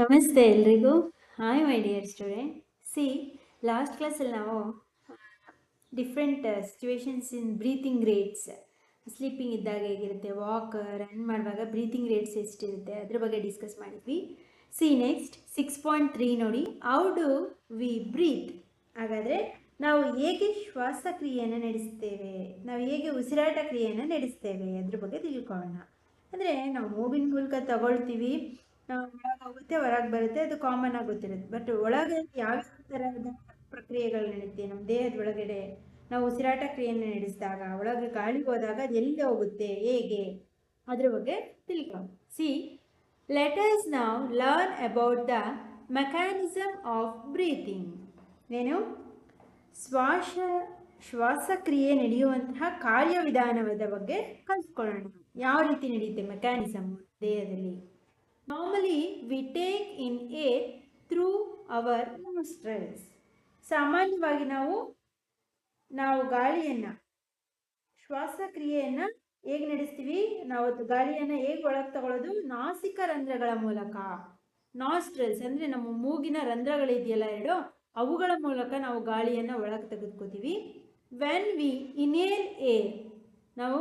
ನಮಸ್ತೆ ಎಲ್ರಿಗೂ. Hi my dear student see last ಕ್ಲಾಸಲ್ಲಿ ನಾವು different situations in breathing rates sleeping ಇದ್ದಾಗ ಹೇಗಿರುತ್ತೆ ವಾಕ್ ರನ್ ಮಾಡುವಾಗ ಬ್ರೀತಿಂಗ್ ರೇಟ್ಸ್ ಎಷ್ಟಿರುತ್ತೆ, ಅದ್ರ ಬಗ್ಗೆ ಡಿಸ್ಕಸ್ ಮಾಡಿದ್ವಿ. See next six point three ನೋಡಿ ಹೌ ಡು ವಿ ಬ್ರೀತ್ ಹಾಗಾದರೆ, ನಾವು ಹೇಗೆ ಶ್ವಾಸಕ್ರಿಯೆಯನ್ನು ನಡೆಸ್ತೇವೆ, ನಾವು ಹೇಗೆ ಉಸಿರಾಟ ಕ್ರಿಯೆಯನ್ನು ನಡೆಸ್ತೇವೆ, ಅದ್ರ ಬಗ್ಗೆ ತಿಳ್ಕೊಳ್ಳೋಣ. ಅಂದರೆ, ನಾವು ಮೂವಿನ ಮೂಲಕ ತಗೊಳ್ತೀವಿ ಒಳಗೆ ಹೋಗುತ್ತೆ ಹೊರಗೆ ಬರುತ್ತೆ, ಅದು ಕಾಮನ್ ಆಗುತ್ತಿರುತ್ತೆ. ಗೊತ್ತಿರುತ್ತೆ ಬಟ್ ಒಳಗೆ ಯಾವ ಥರದ ಪ್ರಕ್ರಿಯೆಗಳು ನಡೆಯುತ್ತೆ ನಮ್ಮ ದೇಹದ ಒಳಗಡೆ ನಾವು ಉಸಿರಾಟ ಕ್ರಿಯೆಯನ್ನು ನಡೆಸಿದಾಗ, ಒಳಗೆ ಗಾಳಿ ಹೋದಾಗ ಎಲ್ಲಿ ಹೋಗುತ್ತೆ, ಹೇಗೆ, ಅದ್ರ ಬಗ್ಗೆ ತಿಳ್ಕೊ ಸಿ ಲೆಟರ್ಸ್ ನಾವು learn about the mechanism of breathing ಏನು? ಶ್ವಾಸ, ಶ್ವಾಸಕ್ರಿಯೆ ನಡೆಯುವಂತಹ ಕಾರ್ಯವಿಧಾನದ ಬಗ್ಗೆ ಕಲ್ತ್ಕೊಳ್ಳೋಣ. ಯಾವ ರೀತಿ ನಡೆಯುತ್ತೆ ಮೆಕ್ಯಾನಿಸಮ್ ದೇಹದಲ್ಲಿ? Normally we take in air through our nostrils ಸಾಮಾನ್ಯವಾಗಿ ನಾವು ನಾವು ಗಾಳಿಯನ್ನು, ಶ್ವಾಸಕ್ರಿಯೆಯನ್ನು ಹೇಗೆ ನಡೆಸ್ತೀವಿ? ನಾವು ಗಾಳಿಯನ್ನು ಹೇಗೆ ಒಳಗೆ ತಗೊಳ್ಳೋದು ನಾಸಿಕ ರಂಧ್ರಗಳ ಮೂಲಕ. ನಾಸ್ಟ್ರಲ್ಸ್ ಅಂದರೆ ನಮ್ಮ ಮೂಗಿನ ರಂಧ್ರಗಳಿದೆಯಲ್ಲ ಎರಡು? ಅವುಗಳ ಮೂಲಕ ನಾವು ಗಾಳಿಯನ್ನು ಒಳಗೆ ತೆಗೆದುಕೋತೀವಿ. ವೆನ್ ವಿ ಇನೇಲ್ ಏರ್ ನಾವು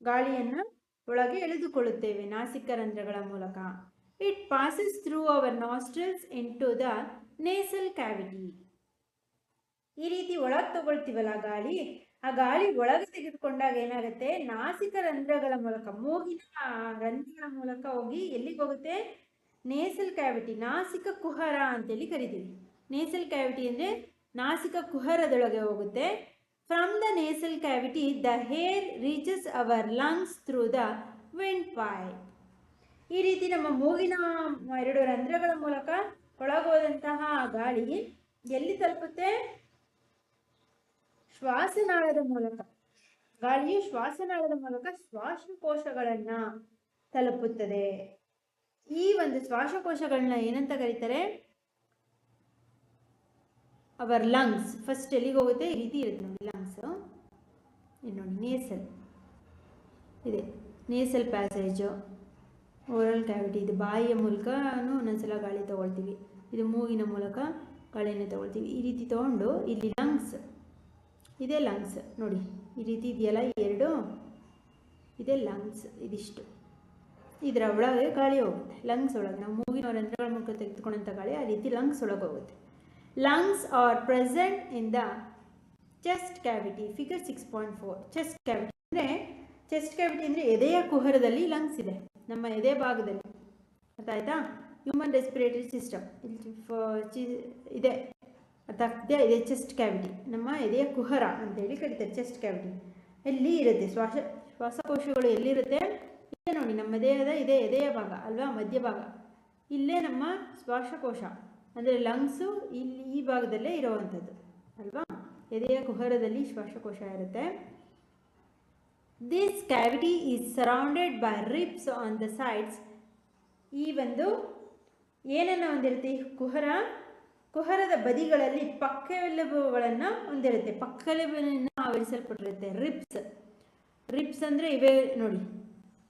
ಗಾಳಿಯನ್ನು ಒಳಗೆ ಎಳೆದುಕೊಳ್ಳುತ್ತೇವೆ ನಾಸಿಕ ರಂಧ್ರಗಳ ಮೂಲಕ. It passes through our nostrils into the nasal cavity ಈ ರೀತಿ ಒಳಗೆ ತಗೊಳ್ತೀವಲ್ಲ ಗಾಳಿ? ಆ ಗಾಳಿ ಒಳಗೆ ತೆಗೆದುಕೊಂಡಾಗ ಏನಾಗುತ್ತೆ? ನಾಸಿಕ ರಂಧ್ರಗಳ ಮೂಲಕ ಮೂಗಿನ ರಂಧ್ರಗಳ ಮೂಲಕ ಹೋಗಿ ಎಲ್ಲಿಗೆ ಹೋಗುತ್ತೆ? ನೇಸಲ್ ಕ್ಯಾವಿಟಿ, ನಾಸಿಕ ಕುಹರ ಅಂತೇಳಿ ಕರಿತೀವಿ. ನೇಸಲ್ ಕ್ಯಾವಿಟಿ ಅಂದರೆ ನಾಸಿಕ ಕುಹರದೊಳಗೆ ಹೋಗುತ್ತೆ. From the nasal cavity the air reaches our lungs through the wind pipe ಈ ರೀತಿ ನಮ್ಮ ಮೂಗಿನ ಎರಡು ರಂಧ್ರಗಳ ಮೂಲಕ ಒಳಗೋದಂತಹ ಗಾಳಿ ಎಲ್ಲಿ ತಲುಪುತ್ತೆ? ಶ್ವಾಸನಾಳದ ಮೂಲಕ. ಗಾಳಿಯು ಶ್ವಾಸನಾಳದ ಮೂಲಕ ಶ್ವಾಸಕೋಶಗಳನ್ನ ತಲುಪುತ್ತದೆ. ಈ ಒಂದು ಶ್ವಾಸಕೋಶಗಳನ್ನ ಏನಂತ ಕರೀತಾರೆ? ಅವರ್ ಲಂಗ್ಸ್ ಫಸ್ಟ್ ಎಲ್ಲಿಗೆ ಹೋಗುತ್ತೆ? ಈ ರೀತಿ ಇರುತ್ತೆ ನೋಡಿ ಲಂಗ್ಸ್ ನೋಡಿ ನೇಸಲ್ ಇದೆ. ನೇಸಲ್ ಪ್ಯಾಸೇಜು ಓರಲ್ ಕ್ಯಾವಿಟಿ ಇದು ಬಾಯಿಯ ಮೂಲಕನೂ ಒಂದೊಂದ್ಸಲ ಗಾಳಿ ತೊಗೊಳ್ತೀವಿ. ಇದು ಮೂಗಿನ ಮೂಲಕ ಗಾಳಿಯನ್ನು ತೊಗೊಳ್ತೀವಿ. ಈ ರೀತಿ ತೊಗೊಂಡು ಇಲ್ಲಿ ಲಂಗ್ಸ್ ಇದೇ ಲಂಗ್ಸ್ ನೋಡಿ, ಈ ರೀತಿ ಇದೆಯಲ್ಲ? ಎರಡು. ಇದೇ ಲಂಗ್ಸ್ ಇದಿಷ್ಟು. ಇದರ ಒಳಗೆ ಗಾಳಿ ಹೋಗುತ್ತೆ. ಲಂಗ್ಸ್ ಒಳಗೆ. ನಾವು ಮೂಗಿನ ರಂಧ್ರಗಳ ಮೂಲಕ ತೆಗೆದುಕೊಂಡಂಥ ಗಾಳಿ ಆ ರೀತಿ ಲಂಗ್ಸ್ ಒಳಗೆ ಹೋಗುತ್ತೆ. Lungs are present in the chest cavity figure six point four chest cavity ಅಂದರೆ ಚೆಸ್ಟ್ ಕ್ಯಾವಿಟಿ ಅಂದರೆ ಎದೆಯ ಕುಹರದಲ್ಲಿ ಲಂಗ್ಸ್ ಇದೆ. ನಮ್ಮ ಎದೆ ಭಾಗದಲ್ಲಿ. ಅರ್ಥ ಆಯ್ತಾ ಹ್ಯೂಮನ್ ರೆಸ್ಪಿರೇಟರಿ ಸಿಸ್ಟಮ್ ಇಲ್ಲಿ ಇದೆ. ಅದಾಗ್ತದೆ ಇದೆ ಚೆಸ್ಟ್ ಕ್ಯಾವಿಟಿ ನಮ್ಮ ಎದೆಯ ಕುಹರ ಅಂತೇಳಿ ಕರೀತಾರೆ ಚೆಸ್ಟ್ ಕ್ಯಾವಿಟಿ ಎಲ್ಲಿ ಇರುತ್ತೆ? ಶ್ವಾಸ, ಶ್ವಾಸಕೋಶಗಳು ಎಲ್ಲಿರುತ್ತೆ? ಇಲ್ಲೇ ನೋಡಿ, ನಮ್ಮ ದೇಹದ ಇದೆ, ಎದೆಯ ಭಾಗ ಅಲ್ವಾ? ಮಧ್ಯಭಾಗ ಇಲ್ಲೇ ನಮ್ಮ ಶ್ವಾಸಕೋಶ. ಅಂದರೆ ಲಂಗ್ಸು ಇಲ್ಲಿ ಈ ಭಾಗದಲ್ಲೇ ಇರೋವಂಥದ್ದು. ಅಲ್ವಾ? ಎದೆಯ ಕುಹರದಲ್ಲಿ ಶ್ವಾಸಕೋಶ ಇರುತ್ತೆ. This cavity is surrounded by ribs on the sides ಈ ಒಂದು ಏನನ್ನು ಹೊಂದಿರುತ್ತೆ? ಕುಹರ. ಕುಹರದ ಬದಿಗಳಲ್ಲಿ ಪಕ್ಕವೆಲುಬುಗಳನ್ನು ಹೊಂದಿರುತ್ತೆ. ಪಕ್ಕೆಲುಬಿನಿಂದ ಆವರಿಸಲ್ಪಟ್ಟಿರುತ್ತೆ. ರಿಪ್ಸ್ ರಿಪ್ಸ್ ಅಂದರೆ ಇವೇ ನೋಡಿ.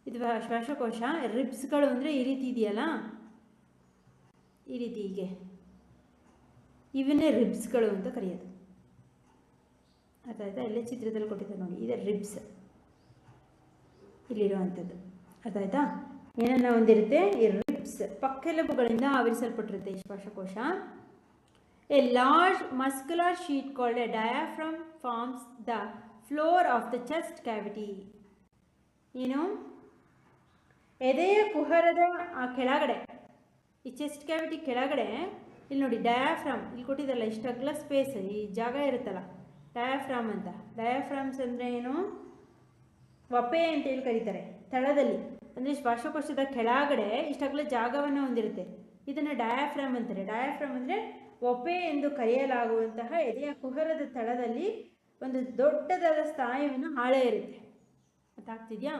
ಇದು ಶ್ವಾಸಕೋಶ. ರಿಪ್ಸ್ಗಳು ಅಂದರೆ ಈ ರೀತಿ ಇದೆಯಲ್ಲ? ಈ ರೀತಿ ಹೀಗೆ. ಇವನ್ನೇ ರಿಬ್ಸ್ಗಳು ಅಂತ ಕರೆಯೋದು. ಅರ್ಥ ಆಯ್ತಾ? ಇಲ್ಲೇ ಚಿತ್ರದಲ್ಲಿ ಕೊಟ್ಟಿದ್ದಾರೆ ನೋಡಿ. ಇದೆ ರಿಬ್ಸ್ ಇಲ್ಲಿರುವಂಥದ್ದು. ಅರ್ಥ ಆಯ್ತಾ ಏನನ್ನ ಹೊಂದಿರುತ್ತೆ? ಈ ರಿಬ್ಸ್. ಪಕ್ಕೆಲುಬುಗಳಿಂದ ಆವರಿಸಲ್ಪಟ್ಟಿರುತ್ತೆ ಈ ಶ್ವಾಸಕೋಶ. A large muscular sheet called a diaphragm forms the floor of the chest cavity ಏನು? ಎದೆಯ ಕುಹರದ ಆ ಕೆಳಗಡೆ, ಈ ಚೆಸ್ಟ್ ಕ್ಯಾವಿಟಿ ಕೆಳಗಡೆ, ಇಲ್ಲಿ ನೋಡಿ ಡಯಾಫ್ರಾಮ್ ಇಲ್ಲಿ ಕೊಟ್ಟಿದ್ದಲ್ಲ ಇಷ್ಟು ಅಗ್ಲ ಸ್ಪೇಸ್ ಈ ಜಾಗ ಇರುತ್ತಲ್ಲ ಡಯಾಫ್ರಾಮ್ ಅಂತ. ಡಯಾಫ್ರಾಮ್ಸ್ ಅಂದರೆ ಏನು? ವಪೆ ಅಂತೇಳಿ ಕರೀತಾರೆ, ತಳದಲ್ಲಿ. ಅಂದರೆ ಶ್ವಾಸಕೋಶದ ಕೆಳಗಡೆ ಇಷ್ಟಾಗಲೇ ಜಾಗವನ್ನು ಹೊಂದಿರುತ್ತೆ. ಇದನ್ನು ಡಯಾಫ್ರಾಮ್ ಅಂತಾರೆ. ಡಯಾಫ್ರಾಮ್ ಅಂದರೆ ಒಪೆ ಎಂದು ಕರೆಯಲಾಗುವಂತಹ ಎದೆಯ ಕುಹರದ ತಳದಲ್ಲಿ ಒಂದು ದೊಡ್ಡದಾದ ಸ್ನಾಯುವಿನ ಹಾಳೆ ಇರುತ್ತೆ. ಗೊತ್ತಾಗ್ತಿದ್ಯಾ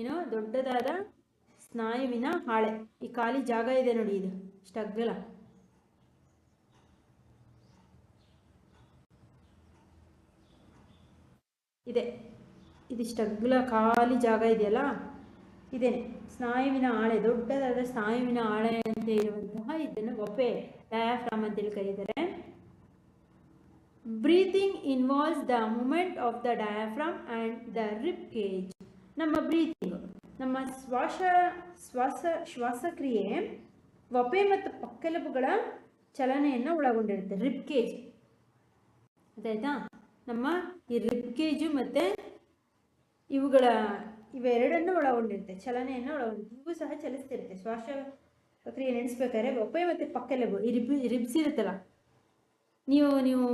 ಏನು ದೊಡ್ಡದಾದ ಸ್ನಾಯುವಿನ ಹಾಳೆ. ಈ ಖಾಲಿ ಜಾಗ ಇದೆ ನೋಡಿ ಇದು. ಇಷ್ಟಗ್ಗಲ ಇದೆ. ಇದಿಷ್ಟು ಅಗ್ಲ ಖಾಲಿ ಜಾಗ ಇದೆಯಲ್ಲ? ಇದೇನೆ. ಸ್ನಾಯುವಿನ ಹಾಳೆ ದೊಡ್ಡದಾದ ಸ್ನಾಯುವಿನ ಹಾಳೆ ಅಂತ ಇರುವಂತಹ ಇದನ್ನು ಒಪ್ಪೆ ಡಯಾಫ್ರಾಮ್ ಅಂತೇಳಿ ಕರೀತಾರೆ. Breathing involves the movement of the diaphragm and the rib cage. ನಮ್ಮ ಬ್ರೀತಿಂಗ್, ನಮ್ಮ ಶ್ವಾಸ ಶ್ವಾಸ, ಶ್ವಾಸಕ್ರಿಯೆ ಒಪೆ ಮತ್ತು ಪಕ್ಕೆಲುಬುಗಳ ಚಲನೆಯನ್ನು ಒಳಗೊಂಡಿರುತ್ತೆ. Rib cage. ಅದಾಯ್ತಾ? ನಮ್ಮ ಈ ರಿಪ್ ಕೇಜು ಮತ್ತು ಇವುಗಳ, ಇವೆರಡನ್ನು ಒಳಗೊಂಡಿರುತ್ತೆ. ಚಲನೆಯನ್ನು ಒಳಗೊಂಡಿರುತ್ತೆ. ಇವು ಸಹ ಚಲಿಸ್ತಿರುತ್ತೆ. ಶ್ವಾಸ ಪ್ರಕ್ರಿಯೆ ನೆನೆಸ್ಬೇಕಾದ್ರೆ ಒಪ್ಪೆ ಮತ್ತು ಪಕ್ಕೆಲೆಬು ಈ ರಿಬ್ ರಿಬ್ಸ್ ಇರುತ್ತಲ್ಲ? ನೀವು ನೀವು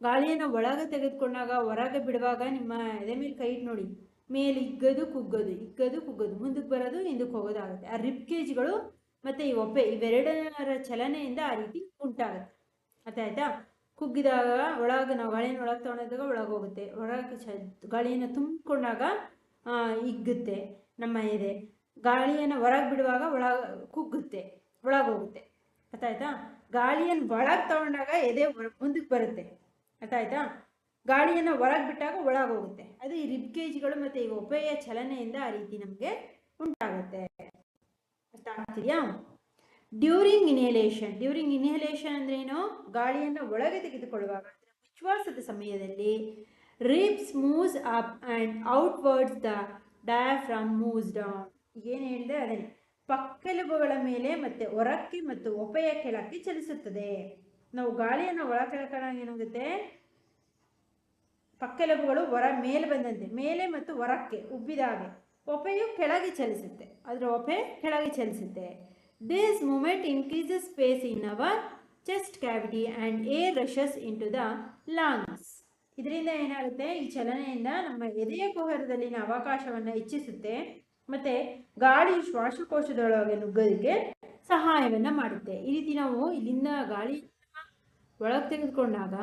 ಗಾಳಿಯನ್ನು ಒಳಗೆ ತೆಗೆದುಕೊಂಡಾಗ, ಹೊರಗೆ ಬಿಡುವಾಗ ನಿಮ್ಮ ಎದೆ ಮೇಲೆ ಕೈ ನೋಡಿ. ಮೇಲೆ ಇಗ್ಗೋದು, ಕುಗ್ಗೋದು. ಇಗ್ಗೋದು, ಕುಗ್ಗೋದು. ಮುಂದಕ್ಕೆ ಬರೋದು, ಹಿಂದಕ್ಕೆ ಹೋಗೋದಾಗುತ್ತೆ ಆ ರಿಬ್ ಕೇಜ್ಗಳು ಮತ್ತು ಈ ಒಪ್ಪೆ ಇವೆರಡರ ಚಲನೆಯಿಂದ ಆ ರೀತಿ ಉಂಟಾಗುತ್ತೆ. ಅರ್ಥ ಆಯ್ತಾ? ಕುಗ್ಗಿದಾಗ ಒಳಗೆ ನಾವು ಗಾಳಿನ ಒಳಗೆ ತೊಗೊಂಡಾಗ ಒಳಗೆ ಹೋಗುತ್ತೆ. ಒಳಗೆ ಚ ಗಾಳಿಯನ್ನು ತುಂಬಿಕೊಂಡಾಗ ಇಗ್ಗುತ್ತೆ ನಮ್ಮ ಎದೆ. ಗಾಳಿಯನ್ನು ಹೊರಗೆ ಬಿಡುವಾಗ ಒಳ ಕುಗ್ಗುತ್ತೆ, ಒಳಗೆ ಹೋಗುತ್ತೆ. ಆಯ್ತಾ ಗಾಳಿಯನ್ನು ಒಳಗೆ ತಗೊಂಡಾಗ ಎದೆ ಮುಂದಕ್ಕೆ ಬರುತ್ತೆ. ಆಯ್ತಾ ಗಾಳಿಯನ್ನು ಹೊರಗೆ ಬಿಟ್ಟಾಗ ಒಳಗೆ ಹೋಗುತ್ತೆ. ಅದು ಈ ರಿಬ್ ಕೇಜ್ಗಳು ಮತ್ತು ಈ ಒಬ್ಬೆಯ ಚಲನೆಯಿಂದ ಆ ರೀತಿ ನಮಗೆ ಉಂಟಾಗುತ್ತೆ. ಅರ್ಥ ಆಗ್ತಿದೆಯಾ? ಡ್ಯೂರಿಂಗ್ ಇನ್ಹೇಲೇಷನ್ ಡ್ಯೂರಿಂಗ್ ಇನ್ಹೇಲೇಷನ್ ಅಂದ್ರೆ ಏನು ಗಾಳಿಯನ್ನು ಒಳಗೆ ತೆಗೆದುಕೊಳ್ಳುವಾಗ ಉಚ್ಛ್ವಾಸದ ಸಮಯದಲ್ಲಿ ribs moves up and outwards the diaphragm moves down ಏನು ಹೇಳಿದೆ? ಅದೇ ಪಕ್ಕೆಲುಬುಗಳ ಮೇಲೆ ಮತ್ತೆ ಹೊರಕ್ಕೆ ಮತ್ತು ಒಪೆಯ ಕೆಳಕ್ಕೆ ಚಲಿಸುತ್ತದೆ. ನಾವು ಗಾಳಿಯನ್ನು ಒಳ ಕೆಳಕಣಾಗ ಏನಾಗುತ್ತೆ ಪಕ್ಕೆಲುಬುಗಳು ಹೊರ ಮೇಲೆ ಬಂದಂತೆ, ಮೇಲೆ ಮತ್ತು ಹೊರಕ್ಕೆ ಉಬ್ಬಿದಾಗೆ. ಒಪೆಯು ಕೆಳಗೆ ಚಲಿಸುತ್ತೆ. ಅದರ ಒಪೆ ಕೆಳಗೆ ಚಲಿಸುತ್ತೆ. This movement increases space in our chest cavity and air rushes into the the lungs ಇದರಿಂದ ಏನಾಗುತ್ತೆ? ಈ ಚಲನೆಯಿಂದ ನಮ್ಮ ಎದೆಯ ಕುಹರದಲ್ಲಿನ ಅವಕಾಶವನ್ನು ಹೆಚ್ಚಿಸುತ್ತೆ, ಮತ್ತೆ ಗಾಳಿ ಶ್ವಾಸಕೋಶದೊಳಗೆ ನುಗ್ಗೋದಕ್ಕೆ ಸಹಾಯವನ್ನು ಮಾಡುತ್ತೆ. ಈ ರೀತಿ ನಾವು ಇಲ್ಲಿಂದ ಗಾಳಿ ಒಳಗೆ ತೆಗೆದುಕೊಂಡಾಗ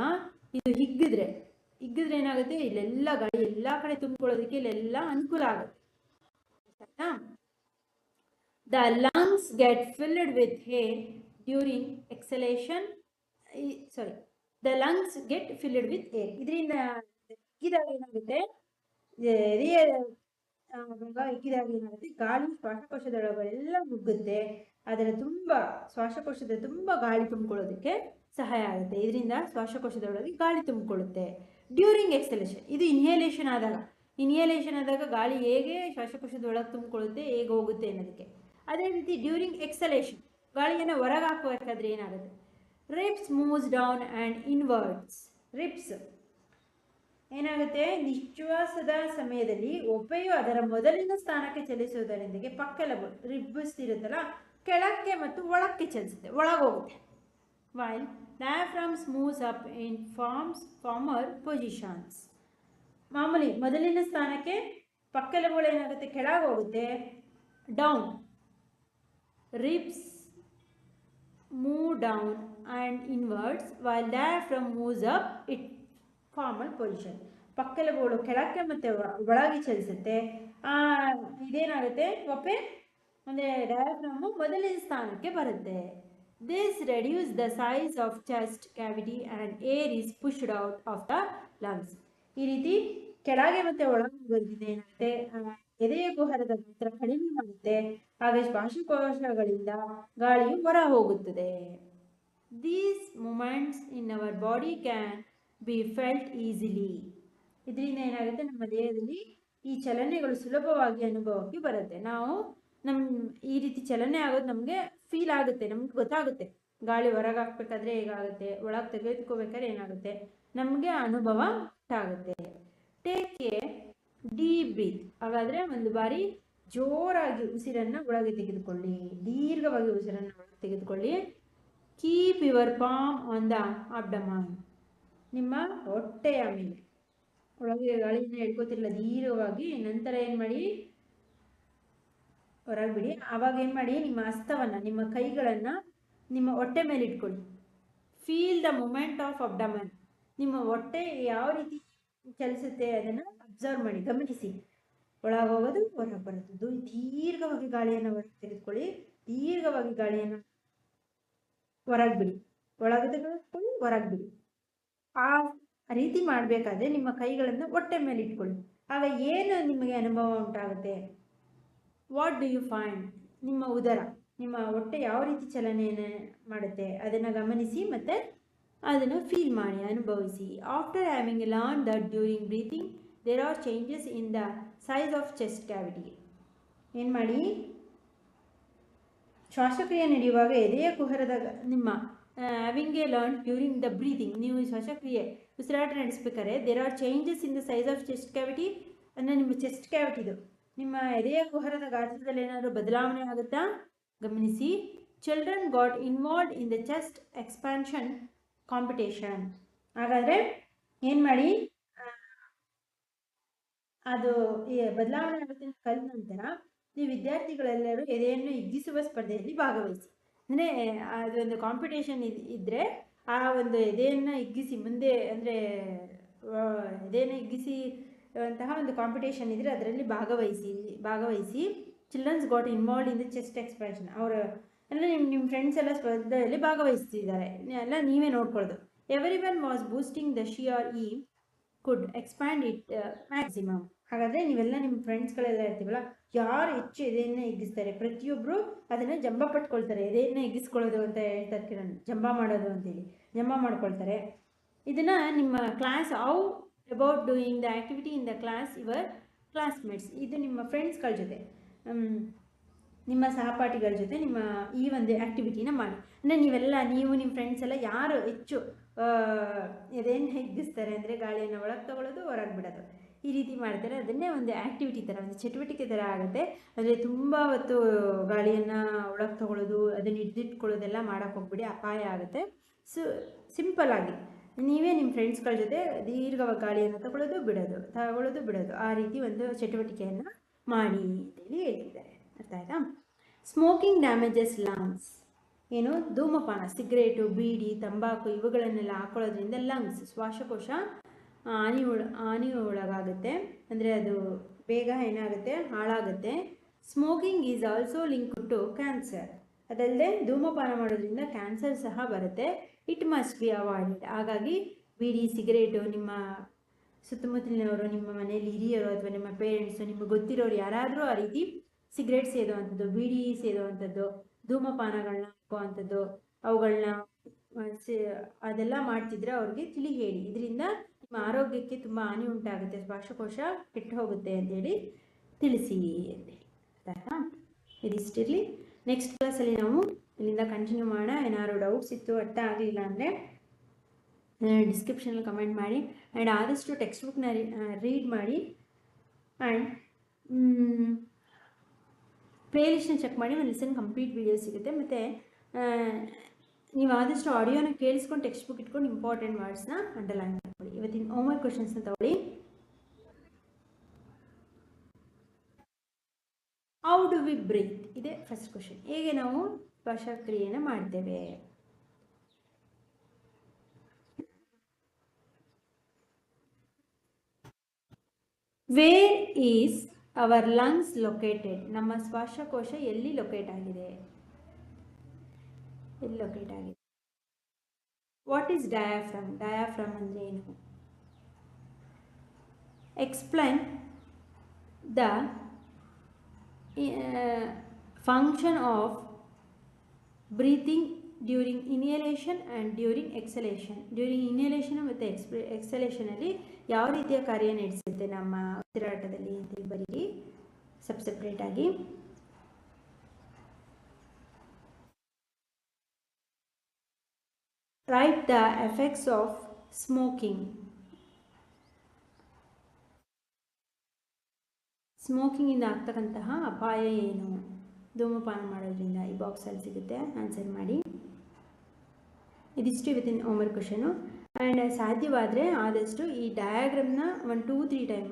ಇದು ಹಿಗ್ಗಿದ್ರೆ ಹಿಗ್ಗಿದ್ರೆ ಏನಾಗುತ್ತೆ? ಇಲ್ಲೆಲ್ಲ ಗಾಳಿ ಎಲ್ಲ ಕಡೆ ತುಂಬಿಕೊಳ್ಳೋದಕ್ಕೆ ಇಲ್ಲೆಲ್ಲ ಅನುಕೂಲ ಆಗುತ್ತೆ. ಆಯ್ತಾ? The lungs get filled with air during exhalation. Sorry, the lungs get filled with air. ಇದರಿಂದ ಇಕ್ಕಿದಾಗ ಏನಾಗುತ್ತೆ? ಇಕ್ಕಿದಾಗ ಏನಾಗುತ್ತೆ? ಗಾಳಿ ಶ್ವಾಸಕೋಶದೊಳಗೆಲ್ಲ ನುಗ್ಗುತ್ತೆ. ಅದರ ತುಂಬ ಶ್ವಾಸಕೋಶದ ತುಂಬ ಗಾಳಿ ತುಂಬಿಕೊಳ್ಳೋದಕ್ಕೆ ಸಹಾಯ ಆಗುತ್ತೆ. ಇದರಿಂದ ಶ್ವಾಸಕೋಶದೊಳಗೆ ಗಾಳಿ ತುಂಬಿಕೊಳ್ಳುತ್ತೆ. ಡ್ಯೂರಿಂಗ್ ಎಕ್ಸಲೇಷನ್ ಇದು ಇನ್ಹೇಲೇಷನ್ ಆದಾಗ. ಇನ್ಹೇಲೇಷನ್ ಆದಾಗ ಗಾಳಿ ಹೇಗೆ ಶ್ವಾಸಕೋಶದೊಳಗೆ ತುಂಬಿಕೊಳ್ಳುತ್ತೆ ಹೇಗೆ ಹೋಗುತ್ತೆ ಅನ್ನೋದಕ್ಕೆ. ಅದೇ ರೀತಿ ಡ್ಯೂರಿಂಗ್ ಎಕ್ಸಲೇಷನ್ ಗಾಳಿಯನ್ನು ಹೊರಗೆ ಹಾಕಬೇಕಾದ್ರೆ ಏನಾಗುತ್ತೆ? Ribs moves down and inwards ribs ಏನಾಗುತ್ತೆ? ನಿಶ್ವಾಸದ ಸಮಯದಲ್ಲಿ ಒಬ್ಬೆಯು ಅದರ ಮೊದಲಿನ ಸ್ಥಾನಕ್ಕೆ ಚಲಿಸುವುದರೊಂದಿಗೆ ಪಕ್ಕೆಲಬು ರಿಬ್ಬಸ್ ಇರುತ್ತಲ್ಲ, ಕೆಳಕ್ಕೆ ಮತ್ತು ಒಳಕ್ಕೆ ಚಲಿಸುತ್ತೆ, ಒಳಗೋಗುತ್ತೆ. While diaphragms moves up in forms former positions ಮಾಮೂಲಿ ಮೊದಲಿನ ಸ್ಥಾನಕ್ಕೆ ಪಕ್ಕೆಲುಬುಗಳು ಏನಾಗುತ್ತೆ ಕೆಳಗೆ ಹೋಗುತ್ತೆ. Down ribs move down and inwards while diaphragm moves up it formal position. ಪಕ್ಕೆಲುಬುಗಳು ಕೆಳಕ್ಕೆ ಮತ್ತೆ ಒಳಗೆ ಚಲಿಸುತ್ತೆ. ಇದೇನಾಗುತ್ತೆ? ಒಪ್ಪೆ ಅಂದರೆ ಡಯಾಫ್ರಮು ಮೊದಲಿನ ಸ್ಥಾನಕ್ಕೆ ಬರುತ್ತೆ. This reduce the size of chest cavity and air is pushed out of the lungs ಈ ರೀತಿ ಕೆಳಗೆ ಮತ್ತು ಒಳಗೆ ಬಂದಿದೆ ಏನಾಗುತ್ತೆ? ಎದೆಯ ಕುಹರದ ಗಾತ್ರ ಕಡಿಮೆ ಮಾಡುತ್ತೆ. ಹಾಗೆ ಶ್ವಾಸಕೋಶಗಳಿಂದ ಗಾಳಿಯು ಹೊರ ಹೋಗುತ್ತದೆ these movements in our body can be felt easily ಇದರಿಂದ ಏನಾಗುತ್ತೆ? ನಮ್ಮ ದೇಹದಲ್ಲಿ ಈ ಚಲನೆಗಳು ಸುಲಭವಾಗಿ ಅನುಭವಕ್ಕೆ ಬರುತ್ತೆ. ನಾವು ನಮ್, ಈ ರೀತಿ ಚಲನೆ ಆಗೋದು ನಮಗೆ ಫೀಲ್ ಆಗುತ್ತೆ. ನಮ್ಗೆ ಗೊತ್ತಾಗುತ್ತೆ. ಗಾಳಿ ಹೊರಗೆ ಹಾಕ್ಬೇಕಾದ್ರೆ ಹೇಗಾಗುತ್ತೆ? ಒಳಗೆ ತೆಗೆದುಕೋಬೇಕಾದ್ರೆ ಏನಾಗುತ್ತೆ? ನಮಗೆ ಅನುಭವ ಆಗುತ್ತೆ ಟೇಕ್ ಎ ಡೀಪ್ ಬ್ರೀತ್ ಹಾಗಾದರೆ ಒಂದು ಬಾರಿ ಜೋರಾಗಿ ಉಸಿರನ್ನು ಒಳಗೆ ತೆಗೆದುಕೊಳ್ಳಿ. ದೀರ್ಘವಾಗಿ ಉಸಿರನ್ನು ಒಳಗೆ ತೆಗೆದುಕೊಳ್ಳಿ. Keep your palm on the abdomen ನಿಮ್ಮ ಹೊಟ್ಟೆಯ ಮೇಲೆ. ಒಳಗೆ ಗಾಳಿಯನ್ನು ಹಿಡ್ಕೋತಿರಲ್ಲ ದೀರ್ಘವಾಗಿ. ನಂತರ ಏನು ಮಾಡಿ? ಹೊರಗೆ ಬಿಡಿ. ಆವಾಗ ಏನು ಮಾಡಿ? ನಿಮ್ಮ ಹಸ್ತವನ್ನು, ನಿಮ್ಮ ಕೈಗಳನ್ನು ನಿಮ್ಮ ಹೊಟ್ಟೆ ಮೇಲೆ ಇಟ್ಕೊಳ್ಳಿ. Feel the movement of abdomen ನಿಮ್ಮ ಹೊಟ್ಟೆ ಯಾವ ರೀತಿ ಚಲಿಸುತ್ತೆ ಅದನ್ನು ಅಬ್ಸರ್ವ್ ಮಾಡಿ, ಗಮನಿಸಿ. ಒಳಗೆ ಹೋಗೋದು ಹೊರಗೆ ಬರೋದು ದೀರ್ಘವಾಗಿ ಗಾಳಿಯನ್ನು ಹೊರಗೆ ತೆಗೆದುಕೊಳ್ಳಿ. ದೀರ್ಘವಾಗಿ ಗಾಳಿಯನ್ನು ಹೊರಗೆ ಬಿಡಿ ಒಳಗೆ ತೆಗೆದುಕೊಳ್ಳಿ ಹೊರಗೆ ಬಿಡಿ ಆ ರೀತಿ ಮಾಡಬೇಕಾದ್ರೆ ನಿಮ್ಮ ಕೈಗಳನ್ನು ಹೊಟ್ಟೆ ಮೇಲೆ ಇಟ್ಕೊಳ್ಳಿ. ಆಗ ಏನು ನಿಮಗೆ ಅನುಭವ ಉಂಟಾಗುತ್ತೆ? ವಾಟ್ ಡು ಯು ಫೈಂಡ್ ನಿಮ್ಮ ಉದರ, ನಿಮ್ಮ ಹೊಟ್ಟೆ ಯಾವ ರೀತಿ ಚಲನೆಯನ್ನು ಮಾಡುತ್ತೆ? ಅದನ್ನು ಗಮನಿಸಿ ಮತ್ತು ಅದನ್ನು ಫೀಲ್ ಮಾಡಿ, ಅನುಭವಿಸಿ. After having learn that during breathing there are changes in the size of chest cavity ಏನು ಮಾಡಿ? ಶ್ವಾಸಕ್ರಿಯೆ ನಡೆಯುವಾಗ ಎದೆಯ ಕುಹರದ ನಿಮ್ಮ having a learn during the breathing ನೀವು ಶ್ವಾಸಕ್ರಿಯೆ ಉಸಿರಾಟ ನಡೆಸ್ಬೇಕಾದ್ರೆ there are changes in the size of chest cavity ಅಂದರೆ ನಿಮ್ಮ ಚೆಸ್ಟ್ ಕ್ಯಾವಿಟಿದು ನಿಮ್ಮ ಎದೆಯ ಕುಹರದ ಗಾತ್ರದಲ್ಲಿ ಏನಾದರೂ ಬದಲಾವಣೆ ಆಗುತ್ತಾ? ಗಮನಿಸಿ. Children got involve in the chest expansion competition ಹಾಗಾದರೆ ಏನು ಮಾಡಿ? ಅದು ಬದಲಾವಣೆ ಆಗುತ್ತೆ ಕಲ್ ನಂತರ ನೀವು ವಿದ್ಯಾರ್ಥಿಗಳೆಲ್ಲರೂ ಎದೆಯನ್ನು ಹಿಗ್ಗಿಸುವ ಸ್ಪರ್ಧೆಯಲ್ಲಿ ಭಾಗವಹಿಸಿ. ಅಂದರೆ ಅದೊಂದು ಕಾಂಪಿಟೇಷನ್ ಇದ್ದರೆ ಆ ಒಂದು ಎದೆಯನ್ನು ಹಿಗ್ಗಿಸಿ ಮುಂದೆ, ಅಂದರೆ ಎದೆಯನ್ನು ಹಿಗ್ಗಿಸಿ ಅಂತಹ ಒಂದು ಕಾಂಪಿಟೇಷನ್ ಇದ್ದರೆ ಅದರಲ್ಲಿ ಭಾಗವಹಿಸಿ ಭಾಗವಹಿಸಿ childrens got involve in the chest expression ಅವರು ಅಂದರೆ ನಿಮ್ಮ ನಿಮ್ಮ ಫ್ರೆಂಡ್ಸ್ ಎಲ್ಲ ಸ್ಪರ್ಧೆಯಲ್ಲಿ ಭಾಗವಹಿಸ್ತಿದ್ದಾರೆ. ಎಲ್ಲ ನೀವೇ ನೋಡ್ಕೊಳ್ಳೋದು every one was boosting the she or he could expand it maximum ಹಾಗಾದರೆ ನೀವೆಲ್ಲ ನಿಮ್ಮ ಫ್ರೆಂಡ್ಸ್ಗಳೆಲ್ಲ ಇರ್ತೀವಲ್ಲ, ಯಾರು ಹೆಚ್ಚು ಎದೆಯನ್ನು ಎಗ್ಗಿಸ್ತಾರೆ ಪ್ರತಿಯೊಬ್ಬರು ಅದನ್ನು ಜಂಬ ಪಟ್ಕೊಳ್ತಾರೆ. ಎದೆಯನ್ನು ಎಗ್ಗಿಸ್ಕೊಳ್ಳೋದು ಅಂತ ಹೇಳ್ತಾರೆ ಕಿರಣ್ ಜಂಬ ಮಾಡೋದು ಅಂತೇಳಿ. ಜಂಬ ಮಾಡ್ಕೊಳ್ತಾರೆ. ಇದನ್ನು ನಿಮ್ಮ class how about doing the activity in the class your classmates ಇದು ನಿಮ್ಮ ಫ್ರೆಂಡ್ಸ್ಗಳ ಜೊತೆ. ನಿಮ್ಮ ಸಹಪಾಠಿಗಳ ಜೊತೆ ನಿಮ್ಮ ಈ ಒಂದು ಆ್ಯಕ್ಟಿವಿಟಿನ ಮಾಡಿ. ಅಂದರೆ ನೀವೆಲ್ಲ, ನೀವು ನಿಮ್ಮ ಫ್ರೆಂಡ್ಸ್ ಎಲ್ಲ ಯಾರು ಹೆಚ್ಚು ಎದೆಯನ್ನು ಹಿಗ್ಗಿಸ್ತಾರೆ ಅಂದರೆ ಗಾಳಿಯನ್ನು ಒಳಗೆ ತಗೊಳ್ಳೋದು ಹೊರಗೆ ಬಿಡೋದು. ಈ ರೀತಿ ಮಾಡ್ತಾರೆ. ಅದನ್ನೇ ಒಂದು ಆ್ಯಕ್ಟಿವಿಟಿ ಥರ ಒಂದು ಚಟುವಟಿಕೆ ಥರ ಆಗುತ್ತೆ. ಅಂದರೆ ತುಂಬ ಹೊತ್ತು ಗಾಳಿಯನ್ನು ಒಳಗೆ ತಗೊಳ್ಳೋದು ಅದನ್ನು ಹಿಡಿದಿಟ್ಕೊಳ್ಳೋದೆಲ್ಲ ಮಾಡೋಕ್ಕೆ ಹೋಗ್ಬಿಡಿ, ಅಪಾಯ ಆಗುತ್ತೆ. ಸೊ ಸಿಂಪಲ್ ಆಗಿ, ನೀವೇ ನಿಮ್ಮ ಫ್ರೆಂಡ್ಸ್ಗಳ ಜೊತೆ ದೀರ್ಘವಾಗಿ ಗಾಳಿಯನ್ನು ತಗೊಳ್ಳೋದು ಬಿಡೋದು ತಗೊಳ್ಳೋದು ಬಿಡೋದು. ಆ ರೀತಿ ಒಂದು ಚಟುವಟಿಕೆಯನ್ನು ಮಾಡಿ ಅಂತೇಳಿ ಹೇಳ್ತಿದ್ದಾರೆ. ಅರ್ಥ ಆಯ್ತಾ? ಸ್ಮೋಕಿಂಗ್ ಡ್ಯಾಮೇಜಸ್ ಲಂಗ್ಸ್ ಏನು? ಧೂಮಪಾನ ಸಿಗರೇಟು ಬೀಡಿ, ತಂಬಾಕು, ಇವುಗಳನ್ನೆಲ್ಲ ಹಾಕೊಳ್ಳೋದ್ರಿಂದ ಲಂಗ್ಸ್ ಶ್ವಾಸಕೋಶ ಹಾನಿ ಒಳ ಹಾನಿ ಒಳಗಾಗುತ್ತೆ ಅಂದರೆ ಅದು ಬೇಗ ಏನಾಗುತ್ತೆ? ಹಾಳಾಗುತ್ತೆ. Smoking is also link to cancer ಅದಲ್ಲದೆ ಧೂಮಪಾನ ಮಾಡೋದ್ರಿಂದ ಕ್ಯಾನ್ಸರ್ ಸಹ ಬರುತ್ತೆ. ಇಟ್ ಮಸ್ಟ್ ಬಿ ಅವಾಯ್ಡೆಡ್ ಹಾಗಾಗಿ ಬೀಡಿ ಸಿಗರೇಟು ನಿಮ್ಮ ಸುತ್ತಮುತ್ತಲಿನವರು, ನಿಮ್ಮ ಮನೆಯಲ್ಲಿ ಹಿರಿಯರು ಅಥವಾ ನಿಮ್ಮ ಪೇರೆಂಟ್ಸು ನಿಮಗೆ ಗೊತ್ತಿರೋರು ಯಾರಾದರೂ ಆ ರೀತಿ ಸಿಗರೇಟ್ ಸೇದುವಂಥದ್ದು, ಬೀಡಿ ಸೇದುವಂಥದ್ದು ಧೂಮಪಾನಗಳನ್ನ ಹಾಕುವಂಥದ್ದು ಅವುಗಳನ್ನ ಅದೆಲ್ಲ ಮಾಡ್ತಿದ್ರೆ ಅವ್ರಿಗೆ ತಿಳಿ ಹೇಳಿ. ಇದರಿಂದ ನಿಮ್ಮ ಆರೋಗ್ಯಕ್ಕೆ ತುಂಬ ಹಾನಿ ಉಂಟಾಗುತ್ತೆ, ಶ್ವಾಸಕೋಶ ಕೆಟ್ಟು ಹೋಗುತ್ತೆ ಅಂತೇಳಿ ತಿಳಿಸಿ ಅಂತೇಳಿ. ಆಯ್ತಾ ಇದಿಷ್ಟಿರಲಿ ನೆಕ್ಸ್ಟ್ ಕ್ಲಾಸಲ್ಲಿ ನಾವು ಇಲ್ಲಿಂದ ಕಂಟಿನ್ಯೂ ಮಾಡೋಣ. ಏನಾದ್ರು ಡೌಟ್ಸ್ ಇತ್ತು, ಅರ್ಥ ಆಗಲಿಲ್ಲ ಅಂದರೆ ಡಿಸ್ಕ್ರಿಪ್ಷನಲ್ಲಿ ಕಮೆಂಟ್ ಮಾಡಿ. ಆ್ಯಂಡ್ ಆದಷ್ಟು ಟೆಕ್ಸ್ಟ್ ಬುಕ್ನ ರೀಡ್ ಮಾಡಿ. ಆ್ಯಂಡ್ ಪ್ಲೇಲಿಸ್ಟ್ನ ಚೆಕ್ ಮಾಡಿ. ಒಂದು ಲಿಸನ್ ಕಂಪ್ಲೀಟ್ ವಿಡಿಯೋ ಸಿಗುತ್ತೆ. ಮತ್ತು ನೀವು ಆದಷ್ಟು ಆಡಿಯೋನ ಕೇಳಿಸ್ಕೊಂಡು ಟೆಕ್ಸ್ಟ್ ಬುಕ್ ಇಟ್ಕೊಂಡು ಇಂಪಾರ್ಟೆಂಟ್ ವರ್ಡ್ಸ್ನ ಅಂಡರ್ಲೈನ್ ಮಾಡ್ಕೊಳ್ಳಿ. ಇವತ್ತಿನ ಹೋಮ್ವರ್ಕ್ ಕ್ವಶನ್ಸ್ನ ತಗೊಳ್ಳಿ. ಹೌ ಡು ವಿ ಬ್ರೀತ್ ಇದೆ ಫಸ್ಟ್ ಕ್ವಶನ್ ಹೇಗೆ ನಾವು ಶ್ವಾಸಕ್ರಿಯೆಯನ್ನು ಮಾಡ್ತೇವೆ? Where is our lungs located ನಮ್ಮ ಶ್ವಾಸಕೋಶ ಎಲ್ಲಿ ಲೊಕೇಟ್ ಆಗಿದೆ? ಎಲ್ಲಿ ಲೊಕೇಟ್ ಆಗಿದೆ. ವಾಟ್ ಈಸ್ ಡಯಾಫ್ರಮ್ ಡಯಾಫ್ರಮ್ ಅಂದರೆ ಏನು? Explain the function of breathing during inhalation and during exhalation during inhalation ಮತ್ತು ಎಕ್ಸ್ಪ್ರೆ ಎಕ್ಸಲೇಷನಲ್ಲಿ ಯಾವ ರೀತಿಯ ಕಾರ್ಯ ನಡೆಸುತ್ತೆ ನಮ್ಮ ಉಸಿರಾಟದಲ್ಲಿ ಅಂತೇಳಿ ಬರೀರಿ. ಸಬ್ ಸಪ್ರೇಟಾಗಿ the ಎಫೆಕ್ಟ್ಸ್ ಆಫ್ ಸ್ಮೋಕಿಂಗ್ ಸ್ಮೋಕಿಂಗಿಂದ ಆಗ್ತಕ್ಕಂತಹ ಅಪಾಯ ಏನು? ಧೂಮಪಾನ ಮಾಡೋದ್ರಿಂದ ಈ ಬಾಕ್ಸಲ್ಲಿ ಸಿಗುತ್ತೆ. ಆನ್ಸರ್ ಮಾಡಿ. ಇದಿಷ್ಟು ಇವತ್ತಿನ ಹೋಮ್ವರ್ಕ್ ಕ್ವಶನು ಆ್ಯಂಡ್ ಸಾಧ್ಯವಾದರೆ ಆದಷ್ಟು ಈ ಡಯಾಗ್ರಾಮ್ನ one two three time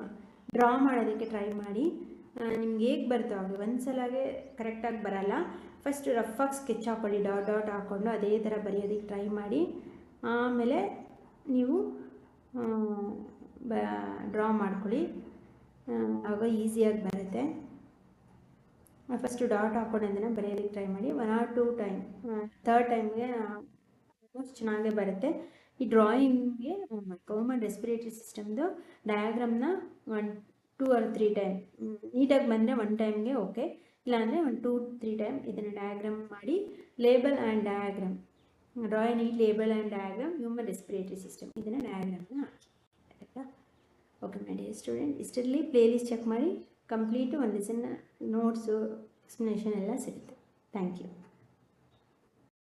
draw ಮಾಡೋದಕ್ಕೆ ಟ್ರೈ ಮಾಡಿ. ನಿಮ್ಗೆ ಹೇಗೆ ಬರ್ತಾವೆ? ಒಂದು ಸಲಗೆ ಕರೆಕ್ಟಾಗಿ ಬರಲ್ಲ. ಫಸ್ಟ್ ರಫಾಗಿ ಸ್ಕೆಚ್ ಹಾಕ್ಕೊಳ್ಳಿ ಡಾಟ್ ಡಾಟ್ ಹಾಕ್ಕೊಂಡು ಅದೇ ಥರ ಬರೆಯೋದಕ್ಕೆ ಟ್ರೈ ಮಾಡಿ. ಆಮೇಲೆ ನೀವು ಬ ಡ್ರಾ ಮಾಡ್ಕೊಳ್ಳಿ. ಆಗ ಈಸಿಯಾಗಿ ಬರುತ್ತೆ. ಫಸ್ಟು ಡಾಟ್ ಹಾಕ್ಕೊಂಡು ಅದನ್ನು ಬರೆಯೋದಕ್ಕೆ ಟ್ರೈ ಮಾಡಿ. One or two time third ಟೈಮ್ಗೆ ಆಲ್ಮೋಸ್ಟ್ ಚೆನ್ನಾಗೇ ಬರುತ್ತೆ. ಈ ಡ್ರಾಯಿಂಗ್ಗೆ ಗೌರ್ಮೆಂಟ್ ರೆಸ್ಪಿರೇಟರಿ ಸಿಸ್ಟಮ್ದು ಡಯಾಗ್ರಾಮ್ನ one two or three time ನೀಟಾಗಿ ಬಂದರೆ ಒನ್ ಟೈಮ್ಗೆ ಓಕೆ ಇಲ್ಲಾಂದರೆ ಒಂದು ಟೂ ತ್ರೀ ಟೈಮ್ ಇದನ್ನು ಡಯಾಗ್ರಾಮ್ ಮಾಡಿ ಲೇಬಲ್ ಆ್ಯಂಡ್ ಡಯಾಗ್ರಾಮ್ ಡ್ರಾ ಈ label and diagram human respiratory system ಇದನ್ನು ಡಯಾಗ್ರಾಮ್ನ ಹಾಕಿ. ಆಯಿತಾ? ಓಕೆ ಮೈ ಡಿಯರ್ ಸ್ಟೂಡೆಂಟ್ ಇಷ್ಟರಲ್ಲಿ ಪ್ಲೇಲಿಸ್ಟ್ ಚೆಕ್ ಮಾಡಿ ಕಂಪ್ಲೀಟು ಒಂದು ಲೆಸನ್ನ ನೋಟ್ಸು ಎಕ್ಸ್ಪ್ಲನೇಷನ್ ಎಲ್ಲ ಸಿಗುತ್ತೆ. Thank you